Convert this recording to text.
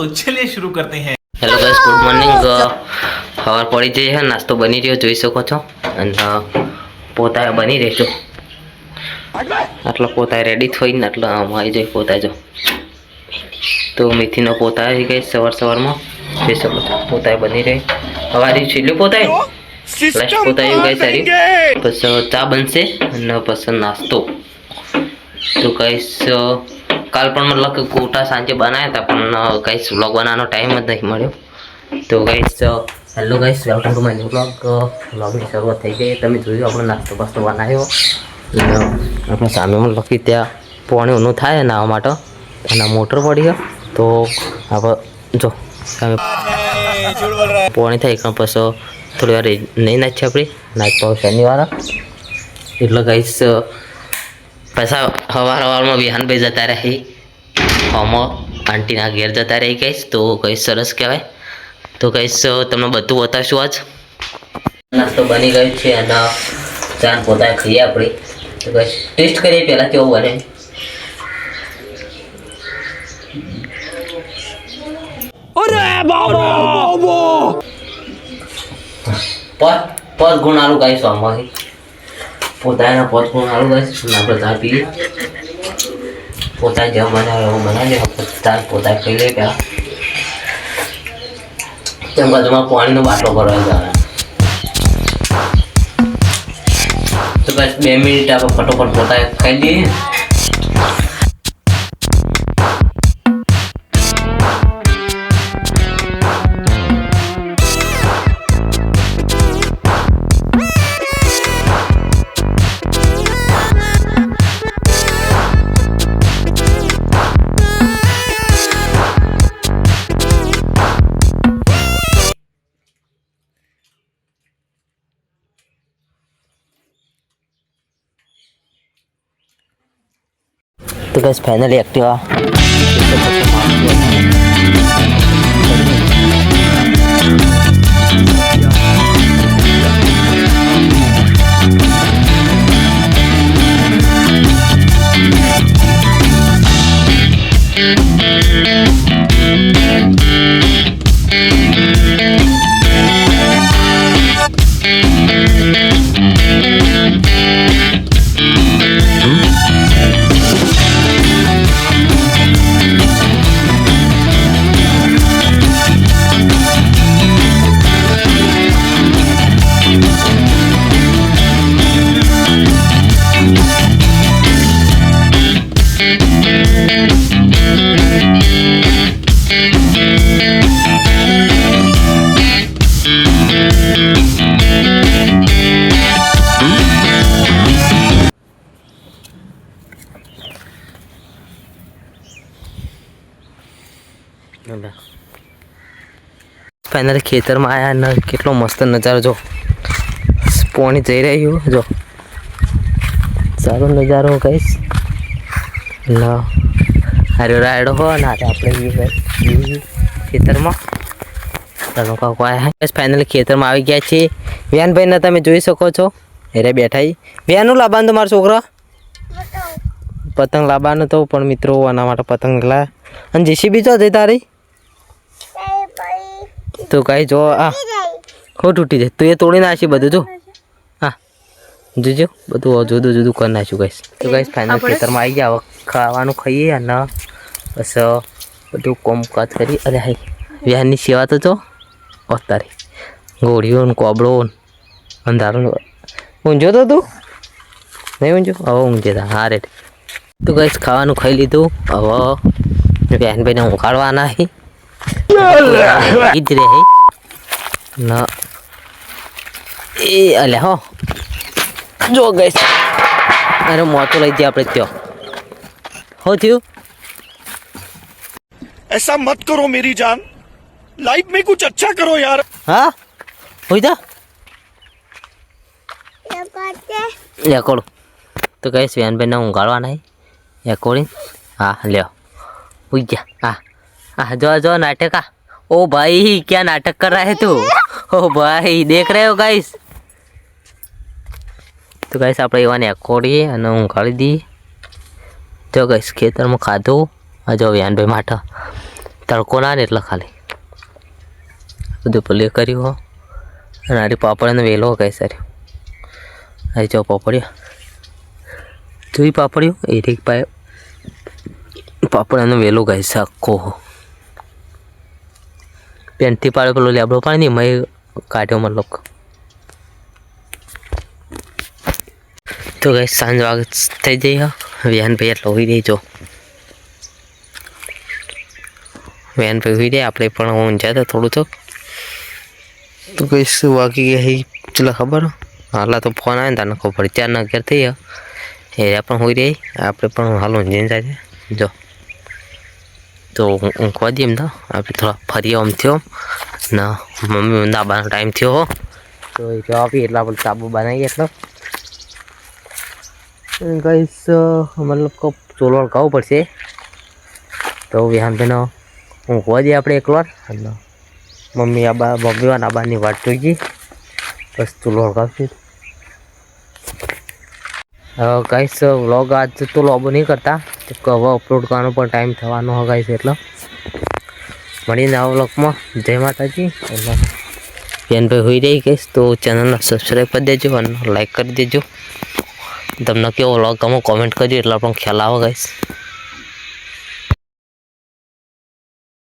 तो चलिए शुरू करते हैं હેલો ગાઈસ ગુડ મોર્નિંગ સવાર પડી જઈ છે નાસ્તો બની રહ્યો જોઈ શકો છો અને અ, પોતા બની રહેજો આટલા પોતા રેડી થઈને આટલા આમ આવી જાય પોતા જો તો મેથીનો પોતા આવી ગઈ સવાર સવારમાં જોઈ શકો છો પોતા બની રહી હવારી છેલ્લું પોતા પ્લસ પોતા આવી ગઈ સારી પછી ચા બનશે અને પછી નાસ્તો તો કઈશ કાલ પણ મતલબ કે કોટા સાંજે બનાવ્યા હતા, પણ કઈશ વ્લોગ બનાવવાનો ટાઈમ જ નહીં મળ્યો. તો guys hello guys welcome to my new vlog વ્લોગની શરૂઆત થઈ ગઈ. તમે જોયું આપણો નાસ્તો બાસ્તો બનાવ્યો. આપણે સામે લખી ત્યાં, પાણી ઊનું થાય નાવા માટે એના મોટર પડી ગયો. તો આપણે જો, સામે પાણી થાય પણ પછી થોડી વાર નહીં નાખીએ આપણે. નાચ પાવ શનિવાર. એટલે કઈશ પાછા સવાર સવારમાં વિહાનભાઈ જતા રહી. હોમો આંટીના ઘેર જતા રહી કહીશ. તો કઈ સરસ કહેવાય. તો કહીશ તમને બધું બતાવશું આજ. નાસ્તો બની ગયો છે અને ચાન પોતા ખાઈએ આપણે. તો કહીશ ટેસ્ટ કરીએ પહેલાં કેવું બને. પાંચ પર પર આલું ગાઈશ આમાંથી. પોતાના પોત ગુણ આલું ગાઈશ આપણે ચા પીએ? પોતા જેમ બનાવે એવું બનાવી લે ચા પોતા ખાઈ લે પહેલાં તેમ બાજુમાં પાણીનો બાટલો ભરવા જવાનો. તો બસ બે મિનિટ આપણે ફટોફટ પોતા ખાઈ લઈએ. તો બસ ફાઇનલી એક્ટિવા ફાઇનલી ખેતરમાં આવ્યા ને કેટલો મસ્ત નજારો જો. પોણી જઈ રહ્યું જો. સારો નજારો કહીશ ના હારો રાયડો હો ને આપણે ખેતરમાં. ચાલો કાકો આવ્યા બસ ફાઇનલી ખેતરમાં આવી ગયા છીએ. વ્યાનભાઈને તમે જોઈ શકો છો. એરે બેઠા ઈ. વ્યાનું લાવવાનું તો મારો છોકરા? પતંગ. લાબાનો તો પણ મિત્રો આના માટે પતંગ લા અને જેસીબી જો જઈ તારી તો કઈ જો આ હો તૂટી જાય. તું એ તોડી નાખી બધું જો. હા. જોજો બધું જુદું જુદું કરી નાખ્યું કઈશ તો કઈશ ફાઇનલ ખેતરમાં આવી ગયા. હવે ખાવાનું ખાઈએ અને બસ બધું કોમકાજ કરી અરે હાઈ વ્યાનની સેવા તો જો અત્યારે ગોળીઓ ને કોબળો ને અંધારું ઊંઝો તો તું. નહીં ઊંઝો હવે ઊંઝે તા હા રેટ તો કઈશ ખાવાનું ખાઈ લીધું. હવે બહેનભાઈને ઊંઘાડવાના હી ઈ જ રહે ના એ અલે હો જો ગઈશ અરે મોતો લઈ જઈએ આપણે ત્યાં હો થયું ऐसा मत करो मेरी जान लाइफ में कुछ अच्छा करो यार હા હોય તા એકોડ તો કહીશ વેનભાઈને ઊંઘાડવાના એકોડી હા લ્યો ઉઈ જા હા હા જો જો नाटक आ ओ भाई क्या नाटक कर रहा है तू ओ भाई देख रहे हो गाइस તો ગાઈસ આપણે એવાને એકોડીએ અને ઊંઘાડી દઈએ જો ગાઈસ ખેતરમાં ખાધું આ જો વ્યાનભાઈ માટે તડકો ના ને એટલે ખાલી બધું ભલે કર્યું હો અને આરી પાપડીનો વેલો કઈ સર અહીં જો પાપડીઓ જોઈ પાપડીઓ એ રીક પાય પાપડાનો વેલો ગાય છે આખો પેન્ટથી પાડ્યો પેલો લેબડો પાડી ને મેં કાઢ્યો મતલબ તો ગઈ સાંજ વાગે થઈ જઈ હા. વિહાન ભાઈ એટલે હોઈ રહી જો. વિહાન ભાઈ હોઈ રહી આપણે પણ ઊંઝા હતા થોડું તો તો કઈ શું વાગી ગઈ ચલા ખબર હાલા તો ફોન આવે ને તને ખબર. ચાર ના અગિયાર થઈ એ પણ હોઈ રહી આપણે પણ હાલ ઊંઝીને જાય જો. તો હું ઊંઘવા દઈએ એમ તો આપણે થોડા ફરી આમ થયો. ના, મમ્મી દાબાનો ટાઈમ થયો હો. તો એ આપી, એટલે આપણે સાબુ બનાવીએ એટલો. ગઈશ મતલબ કે ચોલો અડકાવવું પડશે. તો વિહાનભાઈનો ઊંઘવા દઈએ આપણે એકવાર. અને મમ્મી આબા મમ્મી વાન આબાની વાત જોઈ ગઈ બસ ચૂલો હળગાવશું ગઈશ વ્લોગ આજ તો લોબો નહીં કરતા. તો હવે અપલોડ કરવાનો પણ ટાઈમ થવાનો હગાય છે એટલે. મળીને આવો લોકમાં જય માતાજી. એટલે બેનભાઈ હોઈ રહી ગઈશ તો ચેનલને સબસ્ક્રાઈબ કરી દેજો અને લાઈક કરી દેજો. તમને કેવો લોક ગમો કોમેન્ટ કરજો, એટલે પણ ખ્યાલ આવો ગાઈશ